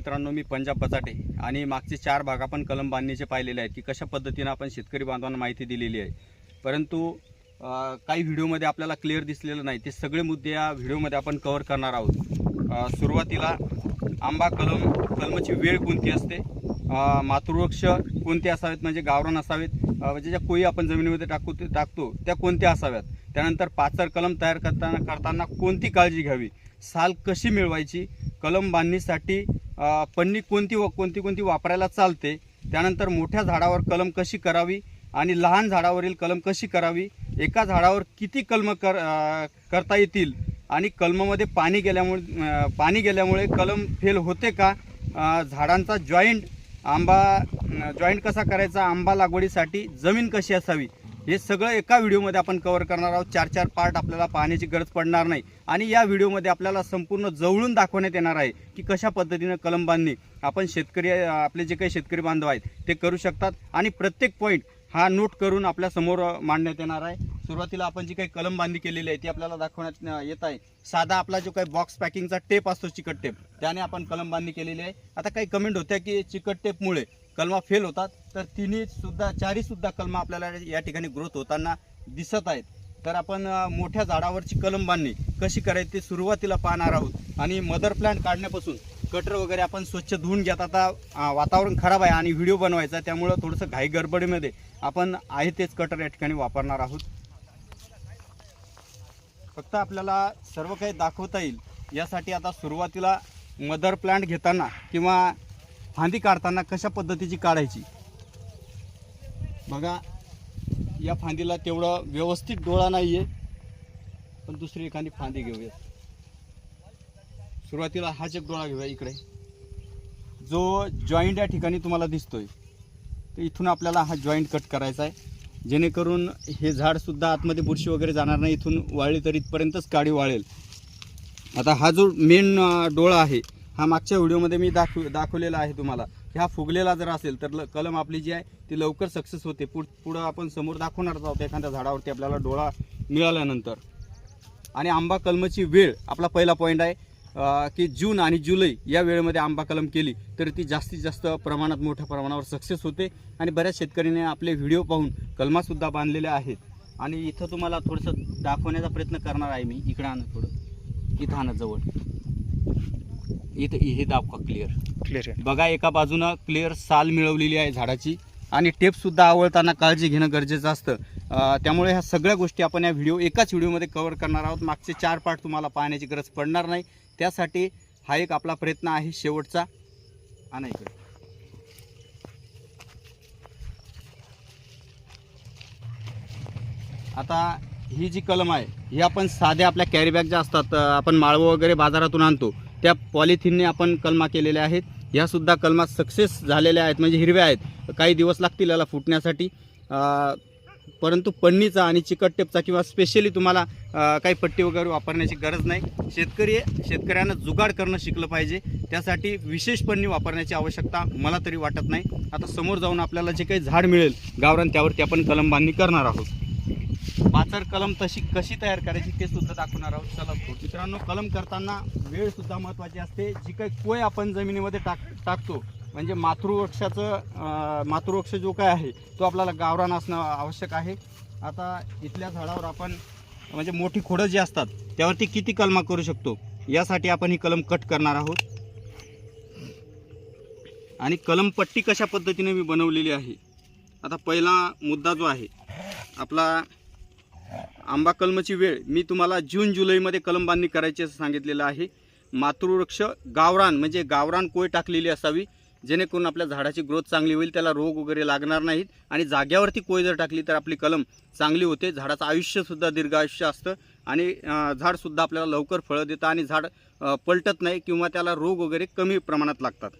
मित्रांनो मी पंजाब बचाटे आणि मागचे चार भाग आपण कलम बांधणीचे पाहिलेले आहेत की कशा पद्धतीनं आपण शेतकरी बांधवांना माहिती दिलेली आहे. परंतु काही व्हिडिओमध्ये आपल्याला क्लिअर दिसलेलं नाही. ते सगळे मुद्दे या व्हिडिओमध्ये आपण कव्हर करणार आहोत. सुरुवातीला आंबा कलम कलमाची वेळ कोणती असते? मातृवृक्ष कोणते असावेत? म्हणजे गावरान असावेत? म्हणजे ज्या कोळी आपण जमिनीमध्ये टाकू टाकतो त्या कोणत्या असाव्यात? त्यानंतर पाचर कलम तयार करताना करताना कोणती काळजी घ्यावी? साल कशी मिळवायची? कलम बांधणीसाठी पन्नी कोणती व कोणती कोणती वापरायला चालते त्यानंतर मोठ्या झाडावर कलम कशी करावी आणि लहान झाडावरील कलम कशी करावी एका झाडावर किती कलम कर करता येतील आणि कलमामध्ये पाणी गेल्यामुळे पाणी गेल्यामुळे कलम फेल होते का? झाडांचा जॉईंट आंबा जॉईंट कसा करायचा? आंबा लागवडीसाठी जमीन कशी असावी? हे सगळं एका व्हिडिओमध्ये आपण कवर करणार आहोत. चार चार पार्ट आपल्याला पाहण्याची गरज पडणार नाही. आणि या व्हिडिओमध्ये आपल्याला संपूर्ण जवळून दाखवण्यात येणार आहे की कशा पद्धतीनं कलम बांधणी आपण शेतकरी आपले जे काही शेतकरी बांधव आहेत ते करू शकतात. आणि प्रत्येक पॉईंट हा नोट करून आपल्यासमोर मांडण्यात येणार आहे. सुरुवातीला आपण जी काही कलम बांधणी केलेली आहे ती आपल्याला दाखवण्यात येत आहे. साधा आपला जो काही बॉक्स पॅकिंगचा टेप असतो चिकट टेप त्याने आपण कलम बांधणी केलेली आहे. आता काही कमेंट होत्या की चिकट टेपमुळे कलमा फेल होतात तर तिन्ही सुद्धा चारही सुद्धा कलमा आपल्याला या ठिकाणी ग्रोथ होताना दिसत आहेत. तर आपण मोठ्या झाडावरची कलम बांधणी कशी करायची ते सुरुवातीला पाहणार आहोत. आणि मदर प्लांट काढण्यापासून कटर वगैरे आपण स्वच्छ धुवून घेत आता वातावरण खराब आहे आणि व्हिडिओ बनवायचा आहे, त्यामुळं थोडंसं घाई गडबडीमध्ये आपण आहे तेच कटर या ठिकाणी वापरणार आहोत. फक्त आपल्याला सर्व काही दाखवता येईल. यासाठी आता सुरुवातीला मदर प्लांट घेताना किंवा फांदी काढताना कशा पद्धतीची काढायची? बघा या फांदीला तेवढं व्यवस्थित डोळा नाही आहे पण दुसरी एखादी फांदी घेऊया सुरुवातीला हाच एक डोळा घेऊया इकडे. जो जॉईंट या ठिकाणी तुम्हाला दिसतोय तर इथून आपल्याला हा जॉईंट कट करायचा आहे. जेणेकरून हे झाडसुद्धा आतमध्ये बुरशी वगैरे जाणार नाही इथून वाळली तर इथपर्यंतच काडी वाळेल. आता हा जो मेन डोळा आहे हा मागच्या व्हिडिओमध्ये मी दाखव दाखवलेला आहे तुम्हाला. ह्या फुगलेला जर असेल तर ल- कलम आपली जी आहे ती लवकर सक्सेस होते. पुढ पुढं आपण समोर दाखवणार आहोत एखाद्या झाडावरती आपल्याला डोळा मिळाल्यानंतर. आणि आंबा कलमाची वेळ आपला पहिला पॉईंट आहे की जून आणि जुलै या वेळेमध्ये आंबा कलम केली तर ती जास्तीत जास्त प्रमाणात मोठ्या प्रमाणावर सक्सेस होते. आणि बऱ्याच शेतकऱ्यांनी आपले व्हिडिओ पाहून कलमासुद्धा बांधलेल्या आहेत. आणि इथं तुम्हाला थोडंसं दाखवण्याचा प्रयत्न करणार आहे मी. इकडं आणत थोडं. इथं आणत जवळ. इथं हे दाखवा क्लिअर क्लिअर आहे. बघा एका बाजूनं क्लिअर साल मिळवलेली आहे झाडाची आणि टेपसुद्धा आवळताना काळजी घेणं गरजेचं असतं. अं, त्यामुळे ह्या सगळ्या गोष्टी आपण या व्हिडिओ एकाच व्हिडिओमध्ये कव्हर करणार आहोत. मागचे चार पार्ट तुम्हाला पाहण्याची गरज पडणार नाही. त्यासाठी हा एक आपला प्रयत्न आहे शेवटचा. आणा इकडे. आता ही जी कलम आहे ही आपण साध्या आपल्या कॅरी बॅग ज्या असतात अं, आपण माळवं वगैरे बाजारातून आणतो. त्या पॉलिथिनने आपण कलमा केलेल्या आहेत. ह्यासुद्धा कलमा सक्सेस झालेल्या आहेत. म्हणजे हिरव्या आहेत. काही दिवस लागतील याला फुटण्यासाठी. परंतु पन्नीचा आणि चिकट टेपचा किंवा स्पेशली तुम्हाला काही पट्टी वगैरे वापरण्याची गरज नाही. शेतकरी शेतकऱ्यांना जुगाड करणं शिकलं पाहिजे. त्यासाठी विशेष पन्नी वापरण्याची आवश्यकता मला तरी वाटत नाही. आता समोर जाऊन आपल्याला जे काही झाड मिळेल गावरान त्यावरती आपण कलम बांधणी करणार आहोत. पाचर कलम तशी कशी तयार करायची ते सुद्धा दाखवणार आहोत. चला मित्रांनो कलम करताना वेळ सुद्धा महत्त्वाची असते. जी काही कोय आपण जमिनीमध्ये टाक टाकतो म्हणजे मातृवृक्षाचं मातृवृक्ष जो काय आहे तो आपल्याला गावरान असणं आवश्यक आहे. आता इथल्या झाडावर आपण म्हणजे मोठी खोडं जी असतात त्यावरती किती कलमा करू शकतो? यासाठी आपण ही कलम कट करणार आहोत. आणि कलम पट्टी कशा पद्धतीने मी बनवलेली आहे? आता पहिला मुद्दा जो आहे आपला आंबा कलमची वेळ मी तुम्हाला जून जुलैमध्ये कलम बांधणी करायची असं सांगितलेलं आहे. मातृवृक्ष गावरान म्हणजे गावरान कोय टाकलेली असावी जेणेकरून आपल्या झाडाची ग्रोथ चांगली होईल त्याला रोग वगैरे लागणार नाहीत आणि जाग्यावरती कोय जर टाकली तर आपली कलम चांगली होते. झाडाचं आयुष्यसुद्धा दीर्घ आयुष्य असतं आणि झाडसुद्धा आपल्याला लवकर फळं देतं आणि झाड पलटत नाही किंवा त्याला रोग वगैरे कमी प्रमाणात लागतात.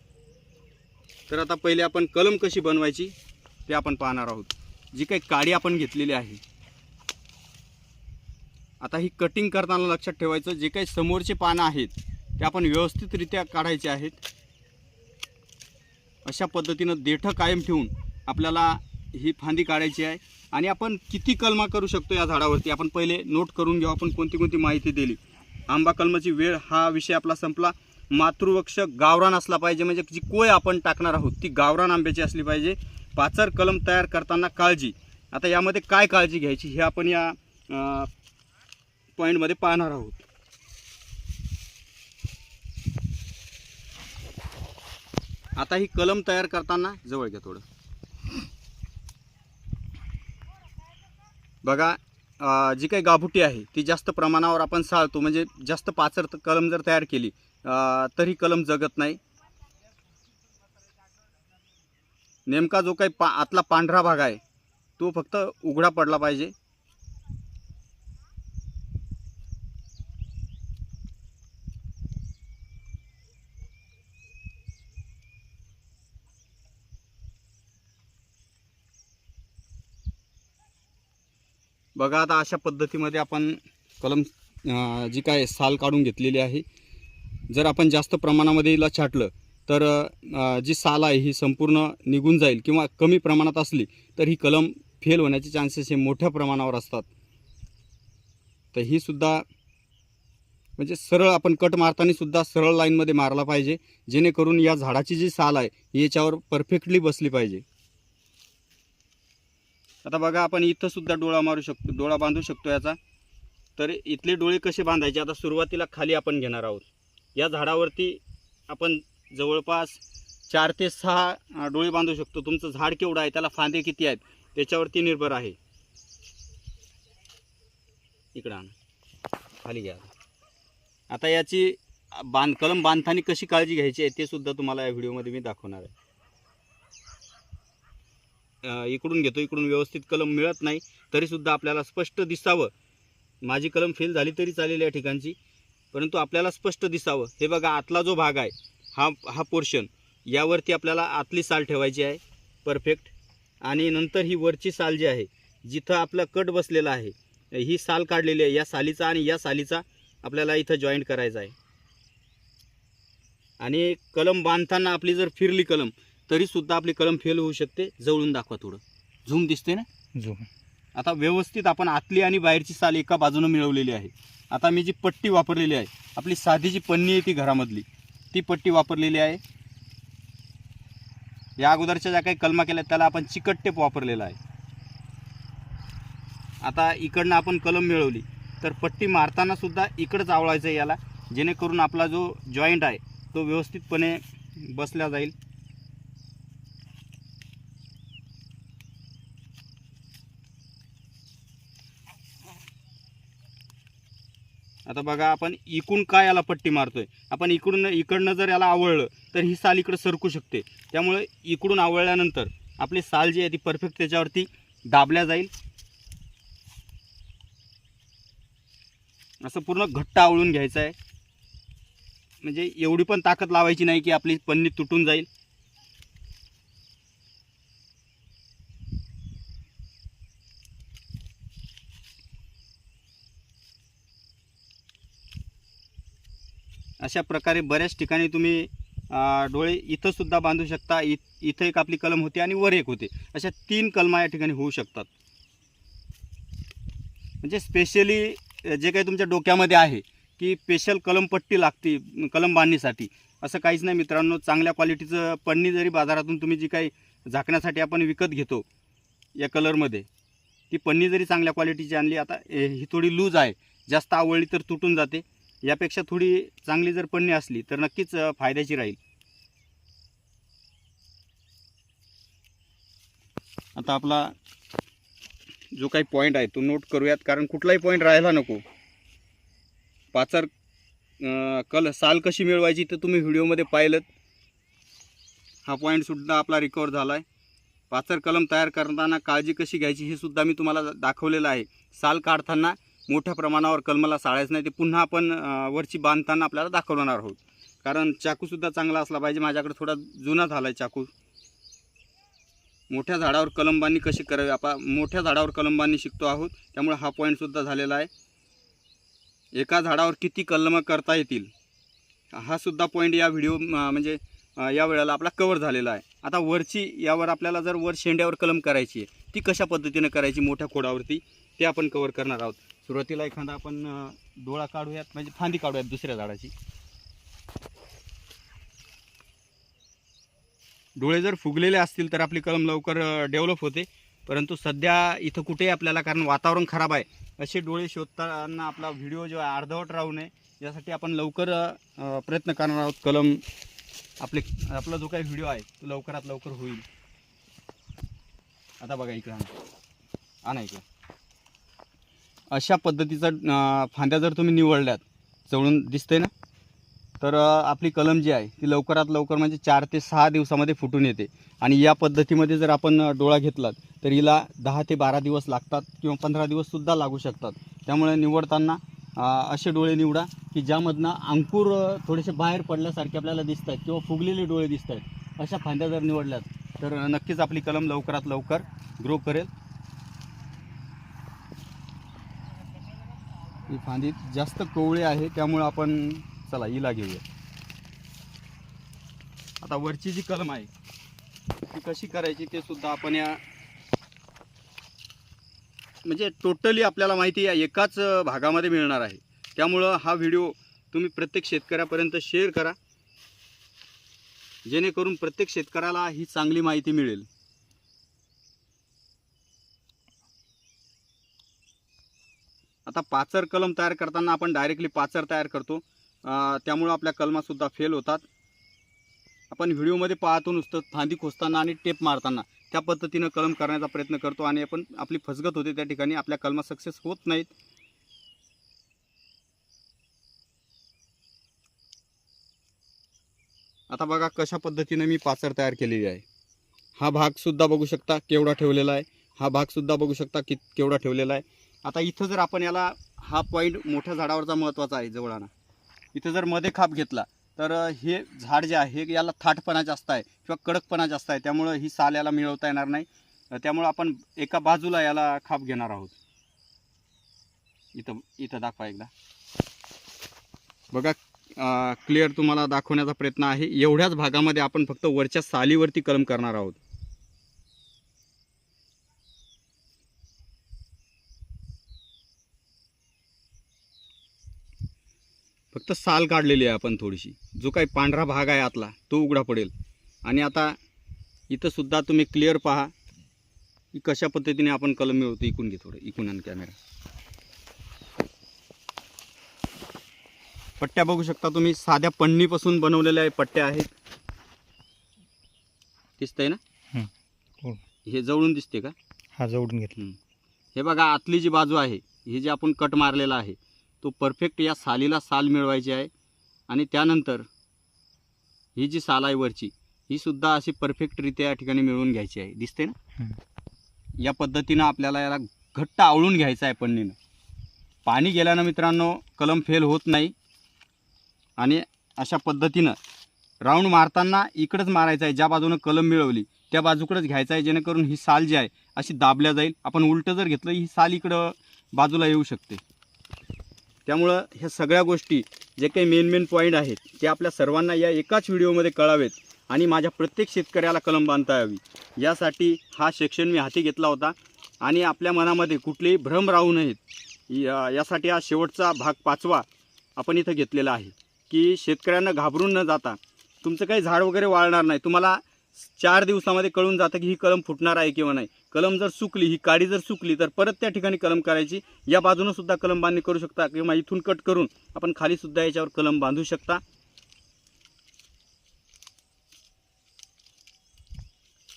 तर आता पहिले आपण कलम कशी बनवायची ते आपण पाहणार आहोत. जी काही काडी आपण घेतलेली आहे. आता ही कटिंग करताना लक्षात ठेवायचं जे काही समोरचे पानं आहेत ते आपण व्यवस्थितरित्या काढायचे आहेत. अशा पद्धतीनं देठं कायम ठेवून आपल्याला ही फांदी काढायची आहे. आणि आपण किती कलमा करू शकतो या झाडावरती? आपण पहिले नोट करून घेऊ आपण कोणती कोणती माहिती दिली. आंबा कलमाची वेळ हा विषय आपला संपला. मातृवृक्ष गावरान असला पाहिजे म्हणजे जी कोय आपण टाकणार आहोत ती गावरान आंब्याची असली पाहिजे. पाचर कलम तयार करताना काळजी. आता यामध्ये काय काळजी घ्यायची हे आपण या पॉईंटमध्ये पाहणार आहोत. आता ही कलम तयार करताना जवळ घ्या थोडं. बघा जी काही गाभुटी आहे ती जास्त प्रमाणावर आपण साळतो. म्हणजे जास्त पाचर कलम जर तयार केली अं, तर ही कलम जगत नाही. नेमका जो काही पा आतला पांढरा भाग आहे तो फक्त उघडा पडला पाहिजे. बघा आता अशा पद्धतीमध्ये आपण कलम जी काय साल काढून घेतलेली आहे. जर आपण जास्त प्रमाणामध्ये हिला छाटलं तर जी साल आहे ही संपूर्ण निघून जाईल किंवा कमी प्रमाणात असली तर ही कलम फेल होण्याचे चान्सेस हे मोठ्या प्रमाणावर असतात. तर ही सुद्धा म्हणजे सरळ आपण कट मारताना सुद्धा सरळ लाईनमध्ये मारला पाहिजे जेणेकरून या झाडाची जी साल आहे ही याच्यावर परफेक्टली बसली पाहिजे. आता बघा आपण इथंसुद्धा डोळा मारू शकतो डोळा बांधू शकतो याचा. तर इथले डोळे कसे बांधायचे? आता सुरुवातीला खाली आपण घेणार आहोत. या झाडावरती आपण जवळपास चार ते सहा डोळे बांधू शकतो. तुमचं झाड केवढं आहे त्याला फांदे किती आहेत त्याच्यावरती निर्भर आहे. इकडं आण. खाली घ्या. आता याची बांध कलम बांधताना कशी काळजी घ्यायची आहे ते सुद्धा तुम्हाला या व्हिडिओमध्ये मी दाखवणार आहे. इकडून घेतो इकडून व्यवस्थित कलम मिळत नाही तरीसुद्धा आपल्याला स्पष्ट दिसावं. माझी कलम फेल झाली तरी चालेल या ठिकाणची परंतु आपल्याला स्पष्ट दिसावं. हे बघा आतला जो भाग आहे हा हा पोर्शन यावरती आपल्याला आतली साल ठेवायची आहे. परफेक्ट आणि नंतर ही वरची साल जी आहे जिथं आपलं कट बसलेला आहे ही साल काढलेली आहे या सालीचा आणि या सालीचा आपल्याला इथं जॉईंट करायचा आहे. आणि कलम बांधताना आपली जर फिरली कलम तरीसुद्धा आपली कलम फेल होऊ शकते. जवळून दाखवा थोडं. झूम दिसते ना? झूम. आता व्यवस्थित आपण आतली आणि बाहेरची साल एका बाजूनं मिळवलेली आहे. आता मी जी पट्टी वापरलेली आहे आपली साधी जी पन्नी आहे ती घरामधली ती पट्टी वापरलेली आहे. या अगोदरच्या ज्या काही कलमा केल्या त्याला आपण चिकट टेप वापरलेला आहे. आता इकडनं आपण कलम मिळवली. तर पट्टी मारताना सुद्धा इकडंच आवळायचं आहे याला. जेणेकरून आपला जो जॉईंट आहे तो व्यवस्थितपणे बसला जाईल. आता बघा आपण इकडून काय याला पट्टी मारतोय? आपण इकडून इकडनं जर याला आवळलं तर ही साल इकडं सरकू शकते. त्यामुळे इकडून आवळल्यानंतर आपली साल जी आहे ती परफेक्ट त्याच्यावरती दाबल्या जाईल. असं पूर्ण घट्ट आवळून घ्यायचं आहे. म्हणजे एवढी पण ताकद लावायची नाही की आपली पन्नी तुटून जाईल. अशा प्रकारे बऱ्याच ठिकाणी तुम्ही डोळे इथंसुद्धा बांधू शकता. इ इथं एक आपली कलम होती आणि वर एक होते. अशा तीन कलमा या ठिकाणी होऊ शकतात. म्हणजे स्पेशली जे काही तुमच्या डोक्यामध्ये आहे की स्पेशल कलमपट्टी लागते कलम बांधणीसाठी. असं काहीच नाही मित्रांनो चांगल्या क्वालिटीचं पन्नी जरी बाजारातून तुम्ही जी काही झाकण्यासाठी आपण विकत घेतो या कलरमध्ये ती पन्नी जरी चांगल्या क्वालिटीची आणली आता ए, ही थोडी लूज आहे. जास्त आवडली तर तुटून जाते. यापेक्षा थोडी चांगली जर पन्नी असली तर नक्कीच फायद्याची राहील. आता आपला जो काही पॉईंट आहे तो नोट करूयात कारण कुठलाही पॉईंट राहायला नको. पाचर कल साल कशी मिळवायची तर तुम्ही व्हिडिओमध्ये पाहिलं हा पॉईंटसुद्धा आपला रिकवर झाला आहे पाचर कलम तयार करताना काळजी कशी घ्यायची हे सुद्धा मी तुम्हाला दाखवलेलं आहे. साल काढताना मोठ्या प्रमाणावर कलमाला साळायचं नाही ते पुन्हा आपण वरची बांधताना आपल्याला दाखवणार आहोत. कारण चाकूसुद्धा चांगला असला पाहिजे माझ्याकडे थोडा जुना झाला आहे चाकू. मोठ्या झाडावर कलमबांधणी कशी करावी आपण मोठ्या झाडावर कलमबांधणी शिकतो आहोत त्यामुळे हा पॉईंटसुद्धा झालेला आहे. एका झाडावर किती कलम करता येतील हा सुद्धा पॉईंट या व्हिडिओ म्हणजे या वेळेला आपला कवर झालेला आहे. आता वरची यावर आपल्याला जर वर शेंड्यावर कलम करायची आहे ती कशा पद्धतीनं करायची मोठ्या खोडावरती ते आपण कवर करणार आहोत. सुरुवातीला एखादा आपण डोळा काढूयात म्हणजे फांदी काढूयात दुसऱ्या झाडाची. डोळे जर फुगलेले असतील तर आपली कलम लवकर डेव्हलप होते. परंतु सध्या इथं कुठेही आपल्याला कारण वातावरण खराब आहे असे डोळे शोधताना आपला व्हिडिओ जो आहे अर्धवट राहू नये. यासाठी आपण लवकर प्रयत्न करणार आहोत. कलम आपले आपला जो काही व्हिडिओ आहे तो लवकरात लवकर होईल. आता बघा इकडं आणा इकडं. अशा पद्धतीचा फांद्या जर तुम्ही निवडल्यात जवळून दिसते ना तर आपली कलम जी आहे ती लवकरात लवकर म्हणजे चार ते सहा दिवसामध्ये फुटून येते. आणि या पद्धतीमध्ये जर आपण डोळा घेतलात तर हिला दहा ते बारा दिवस लागतात किंवा पंधरा दिवससुद्धा लागू शकतात. त्यामुळे निवडताना असे डोळे निवडा की ज्यामधनं अंकुर थोडेसे बाहेर पडल्यासारखे आपल्याला दिसत आहेत किंवा फुगलेले डोळे दिसत आहेत अशा फांद्या जर निवडल्यात तर नक्कीच आपली कलम लवकरात लवकर ग्रो करेल. ही फांदी जास्त कोवळी आहे त्यामुळं आपण चला हिला घेऊया. आता वरची जी कलम आहे ती कशी करायची ते सुद्धा आपण या म्हणजे टोटली आपल्याला माहिती या एकाच भागामध्ये मिळणार आहे. त्यामुळं हा व्हिडिओ तुम्ही प्रत्येक शेतकऱ्यापर्यंत शेअर करा. जेणेकरून प्रत्येक शेतकऱ्याला ही चांगली माहिती मिळेल. आता पाचर कलम तयार करताना आपण डायरेक्टली पाचर तयार करतो. त्यामुळं आपल्या कलमासुद्धा फेल होतात. आपण व्हिडिओमध्ये पाहतो नुसतं फांदी खोसताना आणि टेप मारताना. त्या पद्धतीनं कलम करण्याचा प्रयत्न करतो आणि आपण आपली फसगत होते त्या ठिकाणी आपल्या कलमा सक्सेस होत नाहीत. आता बघा कशा पद्धतीनं मी पाचर तयार केलेली आहे. हा भागसुद्धा बघू शकता केवढा ठेवलेला आहे. हा भागसुद्धा बघू शकता कित केवढा ठेवलेला आहे. आता इथं जर आपण याला हा पॉईंट मोठ्या झाडावरचा महत्त्वाचा आहे जवळाना. इथं जर मध्ये खाप घेतला तर हे झाड जे आहे हे याला थाटपणा जास्त आहे किंवा कडकपणा जास्त आहे. त्यामुळं ही साल याला मिळवता येणार नाही. त्यामुळं आपण एका बाजूला याला खाप घेणार आहोत. इथं इथं दाखवा एकदा. बघा क्लिअर तुम्हाला दाखवण्याचा प्रयत्न आहे. एवढ्याच भागामध्ये आपण फक्त वरच्या सालीवरती कलम करणार आहोत. फक्त साल काढलेली आहे आपण थोडीशी. जो काही पांढरा भाग आहे आतला तो उघडा पडेल. आणि आता इथं सुद्धा तुम्ही क्लिअर पहा की कशा पद्धतीने आपण कलम मिळवतो इकून घे थोडं इकून आण कॅमेरा पट्ट्या बघू शकता तुम्ही साध्या पन्नीपासून बनवलेल्या पट्ट्या आहेत. दिसतंय ना? हं. हो. जवळून दिसते का? हा जोडून घेतला. हे बघा आतली जी बाजू आहे हे जे आपण कट मारलेला आहे तो परफेक्ट या सालीला साल मिळवायची आहे. आणि त्यानंतर ही जी साल आहे वरची ही सुद्धा अशी परफेक्टरित्या या ठिकाणी मिळवून घ्यायची आहे. दिसते ना. या पद्धतीनं आपल्याला याला घट्ट आवळून घ्यायचं आहे पन्नीनं. पाणी गेल्यानं मित्रांनो कलम फेल होत नाही. आणि अशा पद्धतीनं राऊंड मारताना इकडंच मारायचं आहे. ज्या बाजूनं कलम मिळवली त्या बाजूकडंच घ्यायचं आहे. जेणेकरून ही साल जी आहे अशी दाबल्या जाईल. आपण उलटं जर घेतलं ही साल इकडं बाजूला येऊ शकते. त्यामुळं ह्या सगळ्या गोष्टी जे काही मेन मेन पॉईंट आहेत ते आपल्या सर्वांना या एकाच व्हिडिओमध्ये कळावेत आणि माझ्या प्रत्येक शेतकऱ्याला कलम बांधता यावी. यासाठी हा सेक्शन मी हाती घेतला होता आणि आपल्या मनामध्ये कुठलेही भ्रम राहू नयेत. या- यासाठी हा शेवटचा भाग पाचवा आपण इथं घेतलेला आहे की शेतकऱ्यांना घाबरून न जाता तुमचं काही झाड वगैरे वाळणार नाही. तुम्हाला चार दिवसामध्ये कळून जातं की ही कलम फुटणार आहे किंवा नाही. कलम जर सुकली ही काडी जर सुकली तर परत त्या ठिकाणी कलम करायची. या बाजूनं सुद्धा कलम बांधणी करू शकता किंवा इथून कट करून आपण खाली सुद्धा याच्यावर कलम बांधू शकता.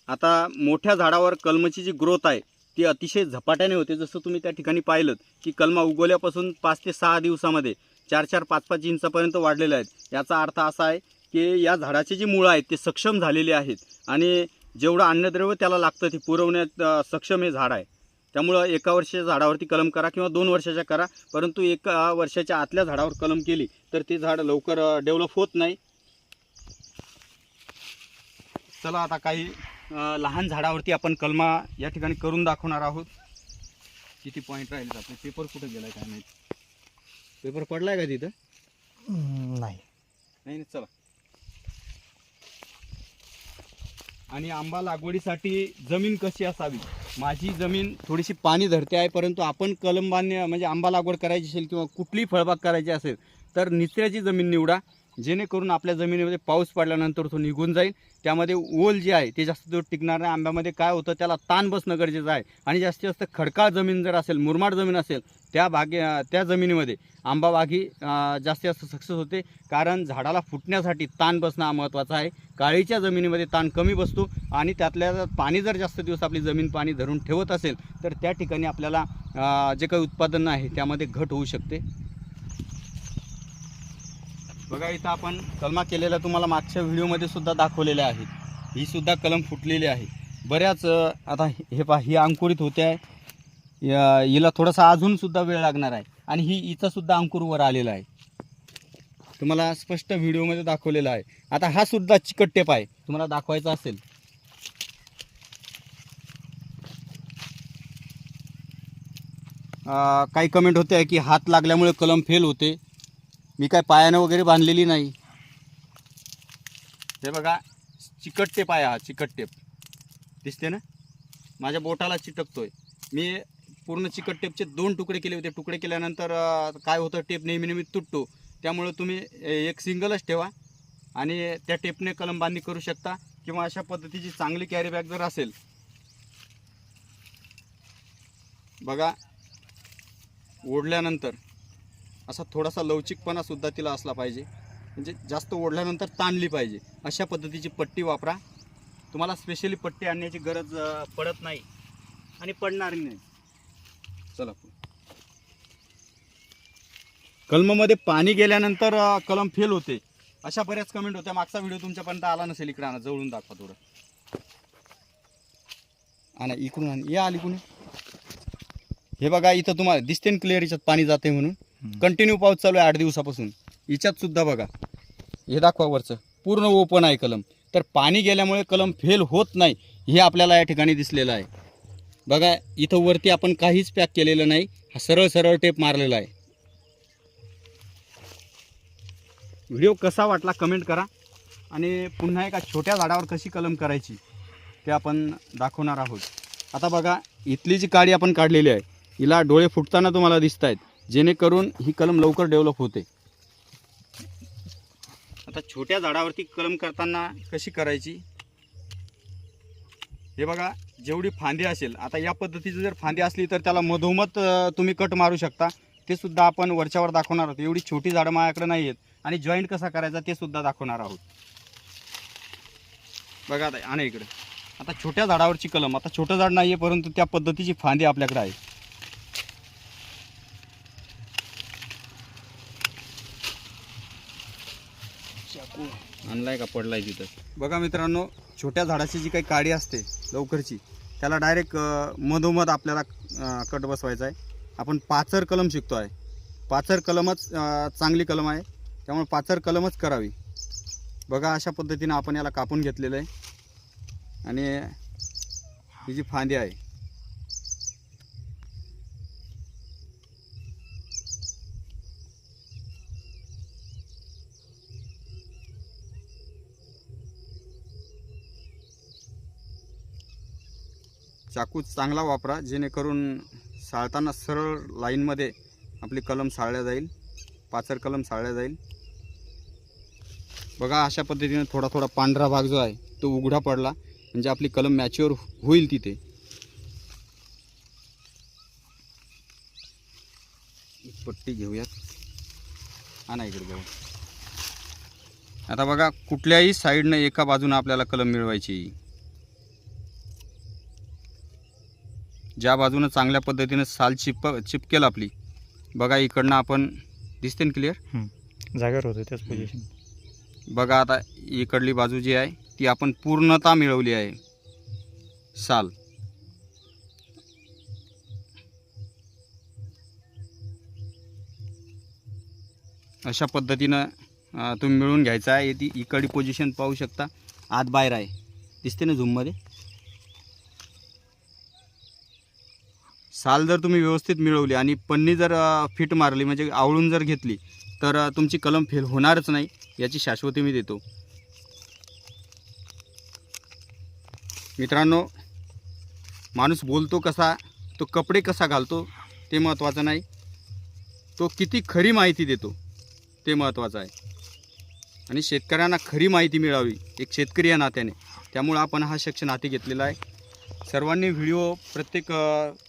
आता मोठ्या झाडावर कलमची जी ग्रोथ आहे ती अतिशय झपाट्याने होते. जसं तुम्ही त्या ठिकाणी पाहिलं की कलमा उगवल्यापासून पाच ते सहा दिवसामध्ये चार चार पाच पाच इंचापर्यंत वाढलेल्या आहेत. याचा अर्थ असा आहे की या झाडाचे जी मुळं आहेत ते सक्षम झालेले आहेत. आणि जेवढं अन्नद्रव्य त्याला लागतं ते पुरवण्यात सक्षम हे झाड आहे. त्यामुळं एका वर्षाच्या झाडावरती कलम करा किंवा दोन वर्षाच्या करा परंतु एका वर्षाच्या आतल्या झाडावर कलम केली तर ते झाड लवकर डेव्हलप होत नाही. चला आता काही लहान झाडावरती आपण कलमा या ठिकाणी करून दाखवणार आहोत. किती पॉईंट राहिले आपले? पेपर कुठं गेलाय काय माहिती? पेपर पडलाय का तिथं? नाही नाही चला. आणि आंबा लागवडीसाठी जमीन कशी असावी? माझी जमीन थोडीशी पाणी धरते आहे परंतु आपण कलम बांधणे म्हणजे आंबा लागवड करायची असेल किंवा कुठलीही फळबाग करायची असेल तर निचऱ्याची जमीन निवडा. जेणेकरून आपल्या जमिनीमध्ये पाऊस पडल्यानंतर तो निघून जाईल. त्यामध्ये ओल जे आहे ते जास्त दिवस टिकणार नाही. आंब्यामध्ये काय होतं त्याला ताण बसणं गरजेचं आहे. आणि जास्तीत जास्त खडकाळ जमीन जर असेल मुरमाड जमीन असेल त्या भागे त्या जमिनीमध्ये आंबा बागी जास्तीत जास्त सक्सेस होते. कारण झाडाला फुटण्यासाठी ताण बसणं हा महत्त्वाचा आहे. काळीच्या जमिनीमध्ये ताण कमी बसतो आणि त्यातल्या पाणी जर जास्त दिवस आपली जमीन पाणी धरून ठेवत असेल तर त्या ठिकाणी आपल्याला जे काही उत्पादन आहे त्यामध्ये घट होऊ शकते. बघा इथं आपण कलमा केलेल्या तुम्हाला मागच्या व्हिडिओमध्ये सुद्धा दाखवलेल्या आहेत. ही सुद्धा कलम फुटलेली आहे. बऱ्याच आता हे पहा ही अंकुरित होते आहे. हिला थोडासा अजूनसुद्धा वेळ लागणार आहे. आणि ही हिचा अंकुर वर आलेला आहे. तुम्हाला स्पष्ट व्हिडिओमध्ये दाखवलेला आहे. आता हा सुद्धा चिकट टेप आहे. तुम्हाला दाखवायचा असेल. काही कमेंट होते आहे की हात लागल्यामुळे कलम फेल होते. मी काय पायानं वगैरे बांधलेली नाही. हे बघा चिकट टेप आहे हा चिकट टेप दिसते ना? माझ्या बोटाला चिटकतोय. मी पूर्ण चिकट टेपचे दोन तुकडे केले होते. तुकडे केल्यानंतर काय होतं टेप नेहमी नेहमी तुटतो. त्यामुळे तुम्ही एक सिंगलच ठेवा आणि त्या टेपने कलम बांधणी करू शकता किंवा अशा पद्धतीची चांगली कॅरी बॅग जर असेल. बघा ओढल्यानंतर असा थोडासा लवचिकपणा सुद्धा तिला असला पाहिजे. म्हणजे जास्त ओढल्यानंतर ताणली पाहिजे. अशा पद्धतीची पट्टी वापरा. तुम्हाला स्पेशली पट्टी आणण्याची गरज पडत नाही आणि पडणार नाही. चला कलममध्ये पाणी गेल्यानंतर कलम फेल होते. अशा बऱ्याच कमेंट होत्या. मागचा व्हिडिओ तुमच्यापर्यंत आला नसेल इकडे. आणा जवळून दाखवा थोडं. आणा इकडून आण. या आली कुणी हे बघा इथं तुम्हाला दिसते ना क्लिअर याच्यात पाणी जाते म्हणून. कंटिन्यू पाऊस चालू आहे आठ दिवसापासून. हिच्यात सुद्धा बघा. हे दाखवा वरचं. पूर्ण ओपन आहे कलम. तर पाणी गेल्यामुळे कलम फेल होत नाही हे आपल्याला या ठिकाणी दिसलेलं आहे. बघा इथं वरती आपण काहीच पॅक केलेलं नाही. हा सरळ सरळ टेप मारलेला आहे. व्हिडिओ कसा वाटला कमेंट करा. आणि पुन्हा एका छोट्या झाडावर कशी कलम करायची ते आपण दाखवणार आहोत. आता बघा इथली जी काडी आपण काढलेली आहे हिला डोळे फुटताना तुम्हाला दिसत आहेत जेणेकरून ही कलम लवकर डेव्हलप होते. आता छोट्या झाडावरती कलम करताना कशी करायची? हे बघा जेवढी फांदी असेल आता या पद्धतीची जर फांदी असली तर त्याला मधोमध तुम्ही कट मारू शकता. ते सुद्धा आपण वरच्यावर दाखवणार आहोत. एवढी छोटी झाडं माझ्याकडे नाही आहेत. आणि जॉईंट कसा करायचा ते सुद्धा दाखवणार आहोत. बघा आता आणि इकडे. आता छोट्या झाडावरची कलम. आता छोटं झाड नाही आहे परंतु त्या पद्धतीची फांदी आपल्याकडे आहे. आणलाय का पडलाय तिथं? बघा मित्रांनो छोट्या झाडाची जी काही काडी असते लवकरची त्याला डायरेक्ट मधोमध आपल्याला अं, कट बसवायचा आहे. आपण पाचर कलम शिकतो आहे पाचर कलमच अं, चांगली कलम आहे. त्यामुळे पाचर कलमच करावी. बघा अशा पद्धतीनं आपण याला कापून घेतलेलं आहे. आणि ही जी फांदी आहे चाकू चांगला वापरा जेणेकरून साळताना सरळ लाईनमध्ये आपली कलम साळल्या जाईल पाचर कलम साळल्या जाईल. बघा अशा पद्धतीने थोडा थोडा पांढरा भाग जो आहे तो उघडा पडला. म्हणजे आपली कलम मॅच्युअर होईल तिथे. पट्टी घेऊयात. आणा इकडे घेऊ आता बघा कुठल्याही साईडनं एका बाजूनं आपल्याला कलम मिळवायची. ज्या बाजूनं चांगल्या पद्धतीनं साल चिप चिपकेल आपली. बघा इकडनं आपण दिसते ना क्लिअर जागेवर होतं त्याच पोझिशन बघा आता इकडली बाजू जी आहे ती आपण पूर्णता मिळवली आहे. साल. अशा पद्धतीनं तुम्ही मिळून घ्यायचा आहे. ती इकडली पोझिशन पाहू शकता. आत बाहेर आहे. दिसते ना झूममध्ये साल जर तुम्ही व्यवस्थित मिळवली आणि पन्नी जर फिट मारली म्हणजे आवळून जर घेतली तर तुमची कलम फेल होणारच नाही याची शाश्वती मी देतो. मित्रांनो माणूस बोलतो कसा तो कपडे कसा घालतो ते महत्त्वाचं नाही. तो किती खरी माहिती देतो ते महत्त्वाचं आहे. आणि शेतकऱ्यांना खरी माहिती मिळावी एक शेतकरी या नात्याने त्यामुळं आपण हा शिक्षण हाती घेतलेला आहे. सर्वांनी व्हिडिओ प्रत्येक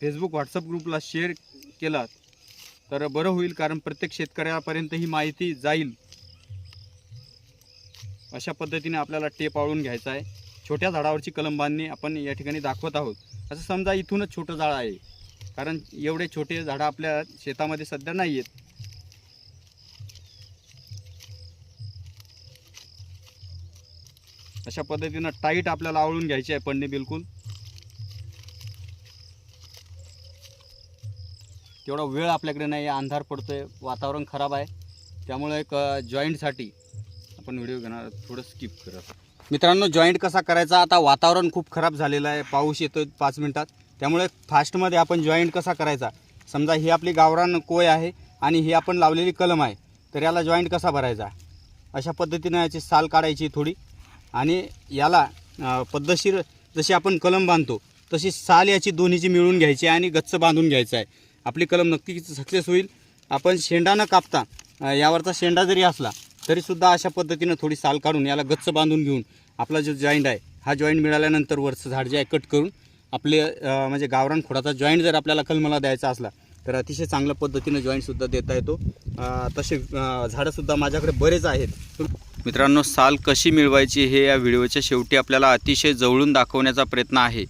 फेसबुक व्हॉट्सअप ग्रुपला शेअर केलात तर बरं होईल कारण प्रत्येक शेतकऱ्यापर्यंत ही माहिती जाईल. अशा पद्धतीने आपल्याला टेप आवळून घ्यायचा आहे. छोट्या झाडावरची कलम बांधणी आपण या ठिकाणी दाखवत आहोत. असं समजा इथूनच छोटं झाड आहे. कारण एवढे छोटे झाडं आपल्या शेतामध्ये सध्या नाही आहेत. अशा पद्धतीनं टाईट आपल्याला आवळून घ्यायची आहे पडणे बिलकुल. तेवढा वेळ आपल्याकडे नाही आहे अंधार पडतो आहे वातावरण खराब आहे. त्यामुळे एक जॉईंटसाठी आपण व्हिडिओ घेणार थोडं स्किप करत मित्रांनो जॉईंट कसा करायचा? आता वातावरण खूप खराब झालेलं आहे. पाऊस येतो आहे पाच मिनटात. त्यामुळे फास्टमध्ये आपण जॉईंट कसा करायचा? समजा ही आपली गावरान कोय आहे आणि ही आपण लावलेली कलम आहे तर याला जॉईंट कसा भरायचा? अशा पद्धतीनं याची साल काढायची थोडी. आणि याला पद्धतशीर जशी आपण कलम बांधतो तशी साल याची दोन्हीची मिळून घ्यायची आणि गच्च बांधून घ्यायचं आहे. आपली कलम नक्कीच सक्सेस होईल. आपण शेंडा न कापता यावरचा शेंडा जरी असला तरीसुद्धा अशा पद्धतीनं थोडी साल काढून याला गच्च बांधून घेऊन आपला जो जॉईंट आहे हा जॉईंट मिळाल्यानंतर वरचं झाड जे आहे कट करून आपले म्हणजे गावरान खोडाचा जॉईंट जर आपल्याला कलमाला द्यायचा असला तर अतिशय चांगल्या पद्धतीनं जॉईंटसुद्धा देता येतो. तसे झाडंसुद्धा माझ्याकडे बरेच आहेत. मित्रांनो साल कशी मिळवायची हे या व्हिडिओच्या शेवटी आपल्याला अतिशय जवळून दाखवण्याचा प्रयत्न आहे.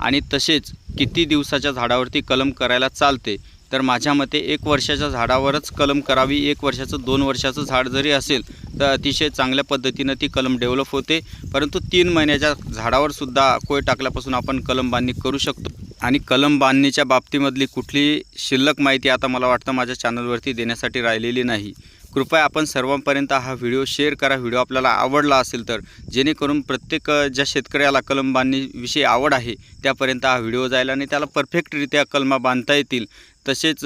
आणि तसेच किती दिवसाच्या झाडावरती कलम करायला चालते तर माझ्या मते एक वर्षाच्या झाडावरच कलम करावी एक वर्षाचं दोन वर्षाचं झाड जरी असेल तर अतिशय चांगल्या पद्धतीनं ती कलम डेव्हलप होते. परंतु तीन महिन्याच्या झाडावरसुद्धा कोय टाकल्यापासून आपण कलम बांधणी करू शकतो. आणि कलम बांधणीच्या बाबतीमधली कुठली शिल्लक माहिती आता मला वाटतं माझ्या चॅनलवरती देण्यासाठी राहिलेली नाही. कृपया आपण सर्वांपर्यंत हा व्हिडिओ शेअर करा. व्हिडिओ आपल्याला आवडला असेल तर जेणेकरून प्रत्येक ज्या शेतकऱ्याला कलम बांधणीविषयी आवड आहे त्यापर्यंत हा व्हिडिओ जाईल आणि त्याला परफेक्टरित्या कलमा बांधता येतील. तसेच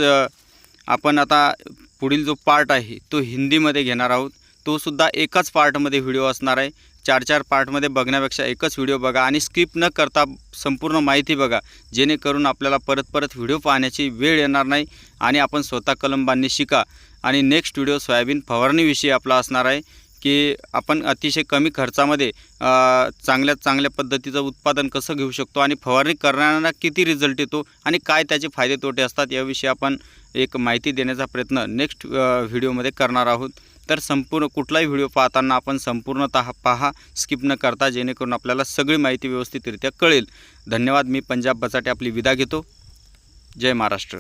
आपण आता पुढील जो पार्ट आहे तो हिंदीमध्ये घेणार आहोत. तोसुद्धा एकाच पार्टमध्ये व्हिडिओ असणार आहे. चार चार पार्टमध्ये बघण्यापेक्षा एकच व्हिडिओ बघा आणि स्किप न करता संपूर्ण माहिती बघा. जेणेकरून आपल्याला परत परत व्हिडिओ पाहण्याची वेळ येणार नाही आणि आपण स्वतः कलम बांधणी शिका. आणि नेक्स्ट व्हिडिओ सोयाबीन फवारणीविषयी आपला असणार आहे की आपण अतिशय कमी खर्चामध्ये चांगल्या चांगल्या पद्धतीचं उत्पादन कसं घेऊ शकतो आणि फवारणी करणाऱ्यांना किती रिझल्ट येतो आणि काय त्याचे फायदे तोटे असतात याविषयी आपण एक माहिती देण्याचा प्रयत्न नेक्स्ट व्हिडिओमध्ये करणार आहोत. तर संपूर्ण कुठलाही व्हिडिओ पाहताना आपण संपूर्णतः पहा स्किप न करता जेणेकरून आपल्याला सगळी माहिती व्यवस्थितरित्या कळेल. धन्यवाद मी पंजाब बचाटे आपली विदा घेतो. जय महाराष्ट्र.